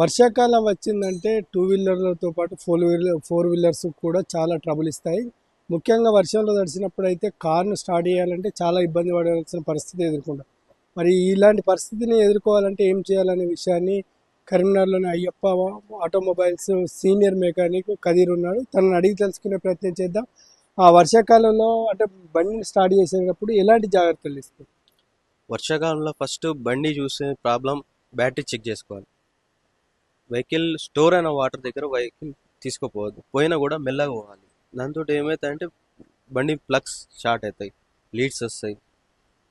వర్షాకాలం వచ్చిందంటే టూ వీలర్లతో పాటు ఫోర్ వీలర్ ఫోర్ వీలర్స్ కూడా చాలా ట్రబుల్ ఇస్తాయి. ముఖ్యంగా వర్షంలో తడిసినప్పుడు అయితే కార్ను స్టార్ట్ చేయాలంటే చాలా ఇబ్బంది పడాల్సిన పరిస్థితి ఎదుర్కొంటాం. మరి ఇలాంటి పరిస్థితిని ఎదుర్కోవాలంటే ఏం చేయాలనే విషయాన్ని కరీంనగర్లోని Ayyappa automobiles senior mechanic Kadir ఉన్నాడు. తనని అడిగి తెలుసుకునే ప్రయత్నం చేద్దాం. ఆ వర్షాకాలంలో అంటే బండిని స్టార్ట్ చేసేటప్పుడు ఎలాంటి జాగ్రత్తలు తీసుకోవాలి? వర్షాకాలంలో ఫస్ట్ బండి చూసే ప్రాబ్లం బ్యాటరీ చెక్ చేసుకోవాలి. వెహికల్ స్టోర్ అయిన వాటర్ దగ్గర వెహికల్ తీసుకోపోవద్దు. పోయినా కూడా మెల్లగా పోవాలి. దాంతో ఏమవుతాయంటే బండి ప్లగ్స్ షార్ట్ అవుతాయి. లీడ్స్ వస్తాయి.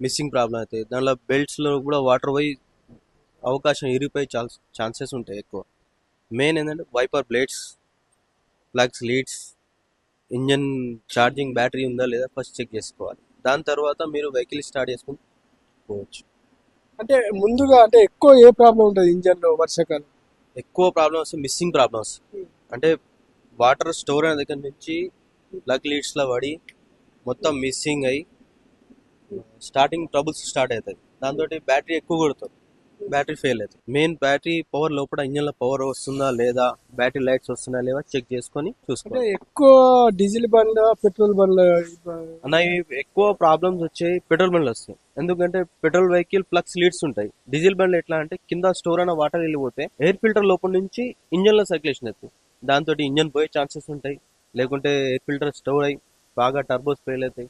మిస్సింగ్ ప్రాబ్లం అవుతాయి. దానిలో బెల్ట్స్లో కూడా వాటర్ పోయి అవకాశం ఇరిగిపోయే ఛాన్స్ ఛాన్సెస్ ఉంటాయి ఎక్కువ. మెయిన్ ఏంటంటే wiper blades plugs leads engine charging battery ఉందా లేదా ఫస్ట్ చెక్ చేసుకోవాలి. దాని తర్వాత మీరు వెహికల్ స్టార్ట్ చేసుకుని పోవచ్చు. అంటే ముందుగా అంటే ఎక్కువ ఏ ప్రాబ్లం ఉంటుంది ఇంజన్లో వర్షాకాలం? ఎక్కువ ప్రాబ్లమ్స్ మిస్సింగ్ ప్రాబ్లమ్స్ అంటే వాటర్ స్టోర్ అయిన దగ్గర నుంచి ప్లగ్ లీడ్స్లో పడి మొత్తం మిస్సింగ్ అయ్యి స్టార్టింగ్ ట్రబుల్స్ స్టార్ట్ అవుతాయి. దాంతో బ్యాటరీ ఎక్కువ కొడుతుంది. బ్యాటరీ ఫెయిల్ అవుతుంది. మెయిన్ బ్యాటరీ పవర్ లోపల ఇంజన్లో పవర్ వస్తుందా లేదా బ్యాటరీ లైట్స్ వస్తున్నాయా లేదా చెక్ చేసుకొని చూసుకోవాలి. ఎక్కువ డీజిల్ బండ్ల పెట్రోల్ అన్న ఇవి ఎక్కువ ప్రాబ్లమ్స్ వచ్చాయి పెట్రోల్ బండ్లు వస్తాయి. ఎందుకంటే పెట్రోల్ వెహికల్ ప్లగ్స్ లీడ్స్ ఉంటాయి. డీజిల్ బండ్లు ఎట్లా అంటే కింద స్టోర్ అయిన వాటర్ వెళ్ళిపోతే ఎయిర్ ఫిల్టర్ లోపల నుంచి ఇంజన్లో సర్క్యులేషన్ అవుతుంది. దాంతో ఇంజన్ పోయే ఛాన్సెస్ ఉంటాయి. లేకుంటే ఎయిర్ ఫిల్టర్ స్టోర్ అయ్యి బాగా టర్బోస్ ఫెయిల్ అవుతాయి.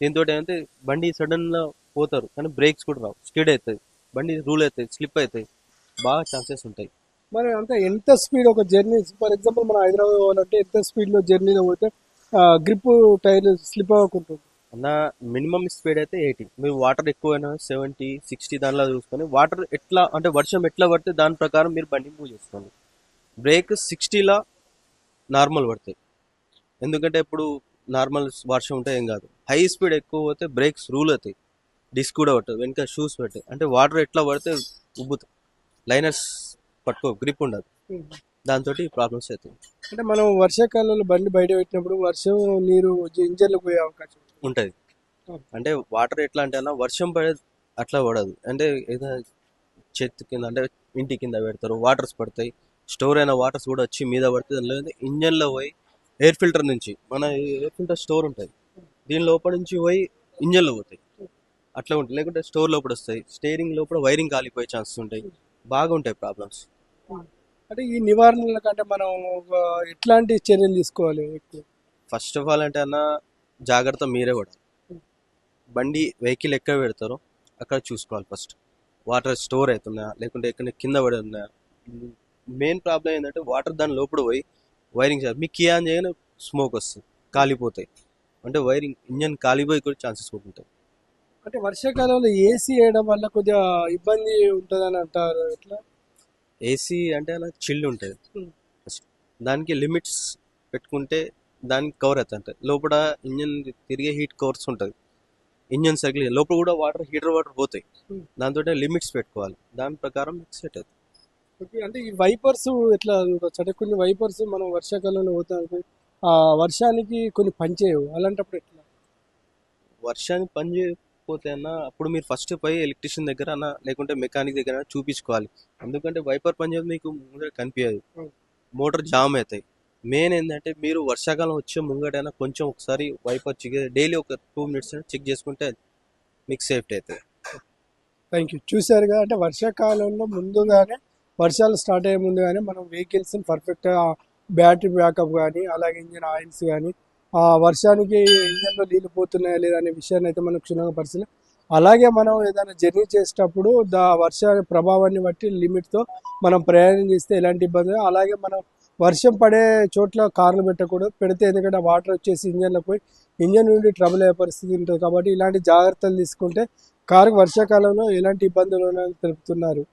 దీంతో ఏంటంటే బండి సడన్గా పోతారు. కానీ బ్రేక్స్ కూడా రావు. స్కిడ్ అవుతాయి బండి రూల్ అవుతాయి స్లిప్ అవుతాయి. బాగా ఛాన్సెస్ ఉంటాయి. మరి అంటే ఎంత స్పీడ్ ఒక జర్నీ ఫర్ ఎగ్జాంపుల్ మన హైదరాబాద్ పోవాలంటే ఎంత స్పీడ్లో జర్నీలో పోతే గ్రిప్ టైర్ స్లిప్ అవ్వకుంటుంది. అన్న మినిమం స్పీడ్ అయితే ఎయిటీ. మీరు వాటర్ ఎక్కువైనా సెవెంటీ సిక్స్టీ దానిలో చూసుకొని వాటర్ ఎట్లా అంటే వర్షం ఎట్లా పడితే దాని ప్రకారం మీరు బండి మూవ్ చేసుకోండి. బ్రేక్ సిక్స్టీలా నార్మల్ పడతాయి. ఎందుకంటే ఇప్పుడు నార్మల్ వర్షం ఉంటే ఏం కాదు. హై స్పీడ్ ఎక్కువ పోతే బ్రేక్స్ రూల్ అవుతాయి. డిస్క్ కూడా పట్టదు. వెనక షూస్ పెట్టాయి అంటే వాటర్ ఎట్లా పడితే ఉబ్బుతాయి. లైనర్స్ పట్టుకో గ్రిప్ ఉండదు. దాంతో ప్రాబ్లమ్స్ అవుతాయి. అంటే మనం వర్షాకాలంలో బండి బయట పెట్టినప్పుడు వర్షం నీరు ఇంజన్లో పోయే అవకాశం ఉంటుంది. అంటే వాటర్ ఎట్లా అంటే అన్న వర్షం పడే అట్లా పడదు. అంటే ఏదో చెత్త కింద అంటే ఇంటి కింద పెడతారు. వాటర్స్ పడతాయి. స్టోర్ అయిన వాటర్స్ కూడా వచ్చి మీద పడితే దానిలో ఇంజన్లో పోయి ఎయిర్ ఫిల్టర్ నుంచి మన ఎయిర్ ఫిల్టర్ స్టోర్ ఉంటుంది. దీని లోపల నుంచి పోయి ఇంజన్లో పోతాయి. అట్లా ఉంటాయి. లేకుంటే స్టోర్ లోపల వస్తాయి. స్టేరింగ్ లోపల వైరింగ్ కాలిపోయే ఛాన్సెస్ ఉంటాయి. బాగుంటాయి ప్రాబ్లమ్స్. అంటే ఈ నివారణల కంటే మనం ఎట్లాంటి చర్యలు తీసుకోవాలి ఫస్ట్ ఆఫ్ ఆల్ అంటే అన్న జాగ్రత్త మీరే పడాలి బండి వెహికల్ ఎక్కడ పెడతారో అక్కడ చూసుకోవాలి ఫస్ట్. వాటర్ స్టోర్ అవుతున్నాయా లేకుంటే ఎక్కడ కింద పడి ఉన్నాయా మెయిన్ ప్రాబ్లం ఏంటంటే వాటర్ దాని లోపల పోయి వైరింగ్ చేయాలి మీకు కీ ఆన్ చేయగానే స్మోక్ వస్తుంది. కాలిపోతాయి. అంటే వైరింగ్ ఇంజన్ కాలిపోయి కూడా ఛాన్సెస్ కూడా ఉంటాయి అంటే వర్షాకాలంలో ఏసీ వేయడం వల్ల కొద్దిగా ఇబ్బంది ఉంటుందని అంటారు ఎట్లా? ఏసీ అంటే అలా చిల్డ్ ఉంటుంది. దానికి లిమిట్స్ పెట్టుకుంటే దానికి కవర్ అవుతుంది లోపల ఇంజన్ తిరిగే హీట్ కవర్స్ ఉంటుంది. ఇంజన్ సైకిల్ లోపల కూడా వాటర్ హీటర్ వాటర్ పోతాయి. దాంతో లిమిట్స్ పెట్టుకోవాలి. దాని ప్రకారం సెట్ అవుతుంది. ఓకే అంటే ఈ వైపర్స్ ఎట్లా అంటే కొన్ని వైపర్స్ మనం వర్షాకాలంలో పోతాం ఆ వర్షానికి కొన్ని పనిచేయవు అలాంటప్పుడు ఎట్లా? వర్షానికి పని చేయకపోతే అన్న అప్పుడు మీరు ఫస్ట్ పోయి ఎలక్ట్రీషియన్ దగ్గర అన్న లేకుంటే మెకానిక్ దగ్గర చూపించుకోవాలి. ఎందుకంటే వైపర్ పని చేయదు మీకు ముందర కనిపించదు. మోటార్ జామ్ అవుతాయి. మెయిన్ ఏంటంటే మీరు వర్షాకాలం వచ్చే ముంగటైనా కొంచెం ఒకసారి వైపర్ చెక్ డైలీ ఒక టూ మినిట్స్ చెక్ చేసుకుంటే మీకు సేఫ్టీ అవుతుంది. థ్యాంక్ యూ చూసారుగా అంటే వర్షాకాలంలో ముందుగానే వర్షాలు స్టార్ట్ అయ్యే ముందుగానే మనం వెహికల్స్ పర్ఫెక్ట్గా బ్యాటరీ బ్యాకప్ కానీ అలాగే ఇంజిన్ ఆయిల్స్ కానీ వర్షానికి ఇంజన్లో నీళ్ళు పోతున్నాయా లేదా అనే విషయాన్ని అయితే మనం క్షుణ్ణంగా పరిశీలి. అలాగే మనం ఏదైనా జర్నీ చేసేటప్పుడు దా వర్ష ప్రభావాన్ని బట్టి లిమిట్తో మనం ప్రయాణం చేస్తే ఎలాంటి ఇబ్బంది అలాగే మనం వర్షం పడే చోట్ల కార్లు పెట్టకూడదు. పెడితే ఎందుకంటే వాటర్ వచ్చేసి ఇంజన్లో పోయి ఇంజన్ నుండి ట్రబుల్ అయ్యే పరిస్థితి ఉంటుంది. కాబట్టి ఇలాంటి జాగ్రత్తలు తీసుకుంటే కారు వర్షాకాలంలో ఎలాంటి ఇబ్బందులు ఉన్నాయని తెలుపుతున్నారు.